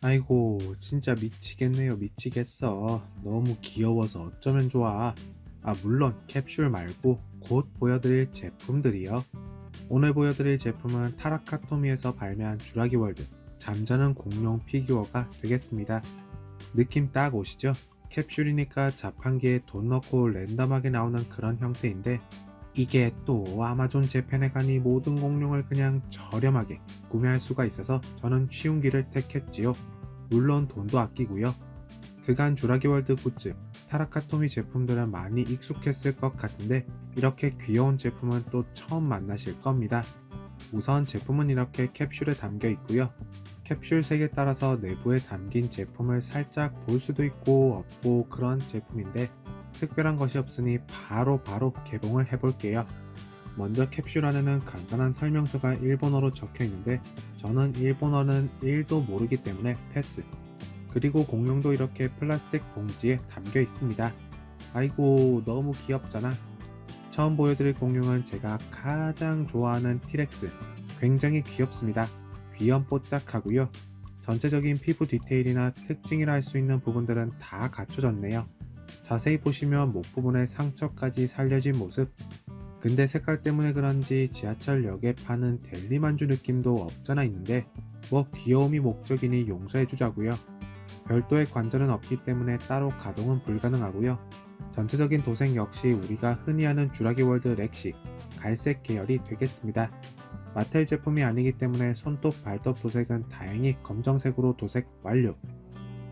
아이고, 진짜 미치겠네요. 미치겠어. 너무 귀여워서 어쩌면 좋아. 아, 물론 캡슐 말고 곧 보여드릴 제품들이요. 오늘 보여드릴 제품은 타라카토미에서 발매한 주라기 월드 잠자는 공룡 피규어가 되겠습니다. 느낌 딱 오시죠? 캡슐이니까 자판기에 돈 넣고 랜덤하게 나오는 그런 형태인데 이게 또 아마존 재팬에 가니 모든 공룡을 그냥 저렴하게 구매할 수가 있어서 저는 쉬운 길을 택했지요. 물론 돈도 아끼고요. 그간 주라기 월드 굿즈, 타라카토미 제품들은 많이 익숙했을 것 같은데 이렇게 귀여운 제품은 또 처음 만나실 겁니다. 우선 제품은 이렇게 캡슐에 담겨 있고요. 캡슐 색에 따라서 내부에 담긴 제품을 살짝 볼 수도 있고 없고 그런 제품인데 특별한 것이 없으니 바로 바로 개봉을 해볼게요. 먼저 캡슐 안에는 간단한 설명서가 일본어로 적혀 있는데 저는 일본어는 1도 모르기 때문에 패스. 그리고 공룡도 이렇게 플라스틱 봉지에 담겨 있습니다. 아이고 너무 귀엽잖아. 처음 보여드릴 공룡은 제가 가장 좋아하는 티렉스. 굉장히 귀엽습니다. 귀염뽀짝하고요. 전체적인 피부 디테일이나 특징이라 할 수 있는 부분들은 다 갖춰졌네요. 자세히 보시면 목 부분에 상처까지 살려진 모습. 근데 색깔 때문에 그런지 지하철역에 파는 델리만주 느낌도 없잖아 있는데 뭐 귀여움이 목적이니 용서해주자고요. 별도의 관절은 없기 때문에 따로 가동은 불가능하고요. 전체적인 도색 역시 우리가 흔히 아는 주라기 월드 렉시 갈색 계열이 되겠습니다. 마텔 제품이 아니기 때문에 손톱 발톱 도색은 다행히 검정색으로 도색 완료.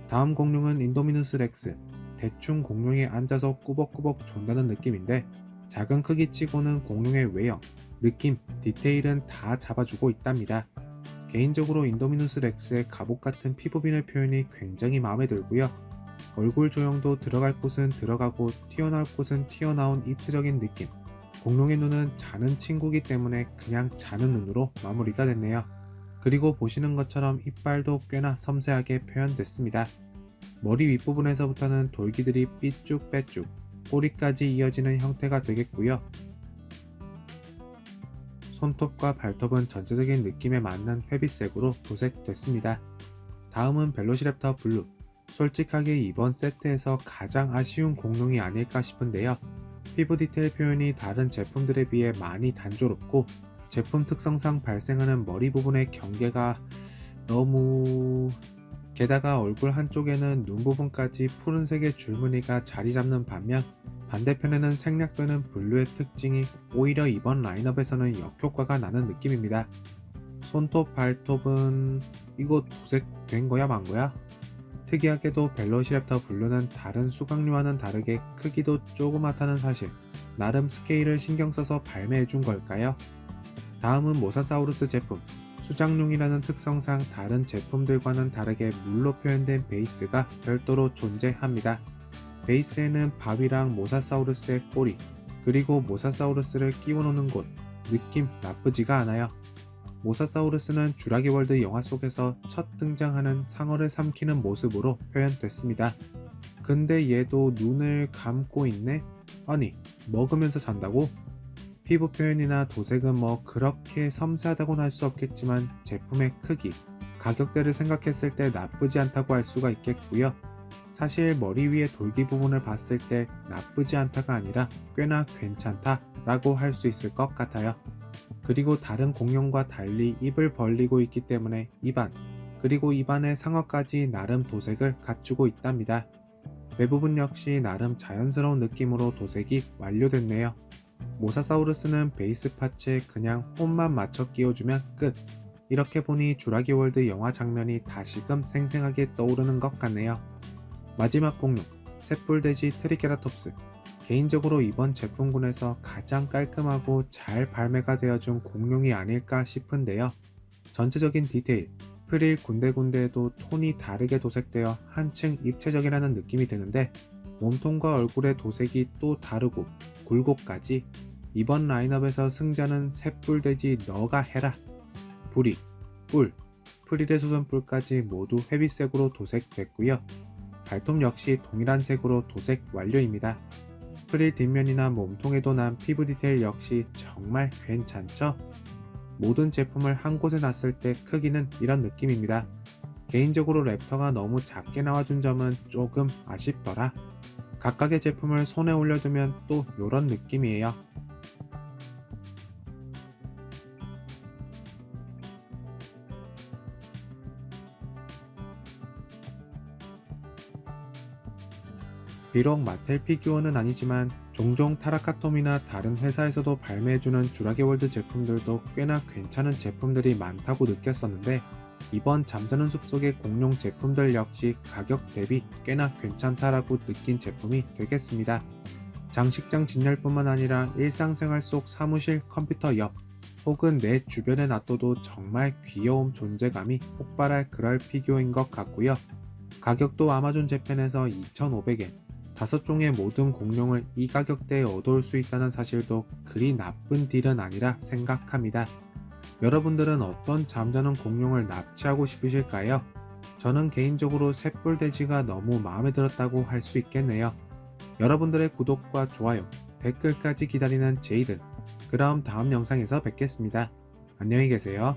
다음 공룡은 인도미누스 렉스. 대충 공룡에 앉아서 꾸벅꾸벅 존다는 느낌인데 작은 크기치고는 공룡의 외형, 느낌, 디테일은 다 잡아주고 있답니다. 개인적으로 인도미누스 렉스의 갑옷 같은 피부빈의 표현이 굉장히 마음에 들고요. 얼굴 조형도 들어갈 곳은 들어가고 튀어나올 곳은 튀어나온 입체적인 느낌. 공룡의 눈은 자는 친구기 때문에 그냥 자는 눈으로 마무리가 됐네요. 그리고 보시는 것처럼 이빨도 꽤나 섬세하게 표현됐습니다. 머리 윗부분에서부터는 돌기들이 삐쭉빼쭉 꼬리까지 이어지는 형태가 되겠고요. 손톱과 발톱은 전체적인 느낌에 맞는 회빛색으로 도색됐습니다. 다음은 벨로시랩터 블루. 솔직하게 이번 세트에서 가장 아쉬운 공룡이 아닐까 싶은데요. 피부 디테일 표현이 다른 제품들에 비해 많이 단조롭고 제품 특성상 발생하는 머리 부분의 경계가 너무 게다가 얼굴 한쪽에는 눈 부분까지 푸른색의 줄무늬가 자리 잡는 반면 반대편에는 생략되는 블루의 특징이 오히려 이번 라인업에서는 역효과가 나는 느낌입니다. 손톱, 발톱은 이거 도색된 거야 만 거야? 특이하게도 벨로시랩터 블루는 다른 수강류와는 다르게 크기도 조그맣다는 사실 나름 스케일을 신경 써서 발매해 준 걸까요? 다음은 모사사우루스 제품 수장용이라는 특성상 다른 제품들과는 다르게 물로 표현된 베이스가 별도로 존재합니다. 베이스에는 밥이랑 모사사우루스의 꼬리, 그리고 모사사우루스를 끼워 놓는 곳, 느낌 나쁘지가 않아요. 모사사우루스는 주라기 월드 영화 속에서 첫 등장하는 상어를 삼키는 모습으로 표현됐습니다. 근데 얘도 눈을 감고 있네? 아니, 먹으면서 잔다고? 피부 표현이나 도색은 뭐 그렇게 섬세하다고는 할 수 없겠지만 제품의 크기, 가격대를 생각했을 때 나쁘지 않다고 할 수가 있겠고요. 사실 머리 위에 돌기 부분을 봤을 때 나쁘지 않다가 아니라 꽤나 괜찮다 라고 할 수 있을 것 같아요. 그리고 다른 공룡과 달리 입을 벌리고 있기 때문에 입안, 그리고 입안의 상어까지 나름 도색을 갖추고 있답니다. 외부분 역시 나름 자연스러운 느낌으로 도색이 완료됐네요. 모사사우루스는 베이스 파츠에 그냥 홈만 맞춰 끼워주면 끝. 이렇게 보니 주라기 월드 영화 장면이 다시금 생생하게 떠오르는 것 같네요. 마지막 공룡, 셋불돼지 트리케라톱스. 개인적으로 이번 제품군에서 가장 깔끔하고 잘 발매가 되어준 공룡이 아닐까 싶은데요. 전체적인 디테일, 프릴 군데군데에도 톤이 다르게 도색되어 한층 입체적이라는 느낌이 드는데 몸통과 얼굴의 도색이 또 다르고 굴곡까지 이번 라인업에서 승자는 셋불돼지 너가 해라. 부리, 뿔, 프릴의 수선뿔까지 모두 회빛색으로 도색됐고요. 발톱 역시 동일한 색으로 도색 완료입니다. 프릴 뒷면이나 몸통에도 난 피부 디테일 역시 정말 괜찮죠? 모든 제품을 한 곳에 놨을 때 크기는 이런 느낌입니다. 개인적으로 랩터가 너무 작게 나와준 점은 조금 아쉽더라. 각각의 제품을 손에 올려두면 또 요런 느낌이에요. 비록 마텔 피규어는 아니지만 종종 타라카톰이나 다른 회사에서도 발매해주는 주라기월드 제품들도 꽤나 괜찮은 제품들이 많다고 느꼈었는데 이번 잠자는 숲속의 공룡 제품들 역시 가격 대비 꽤나 괜찮다라고 느낀 제품이 되겠습니다. 장식장 진열뿐만 아니라 일상생활 속 사무실 컴퓨터 옆 혹은 내 주변에 놔둬도 정말 귀여운 존재감이 폭발할 그럴 피규어인 것 같고요. 가격도 아마존 재팬에서 2,500엔, 다섯 종의 모든 공룡을 이 가격대에 얻어올 수 있다는 사실도 그리 나쁜 딜은 아니라 생각합니다. 여러분들은 어떤 잠자는 공룡을 납치하고 싶으실까요? 저는 개인적으로 셋불돼지가 너무 마음에 들었다고 할 수 있겠네요. 여러분들의 구독과 좋아요, 댓글까지 기다리는 제이든. 그럼 다음 영상에서 뵙겠습니다. 안녕히 계세요.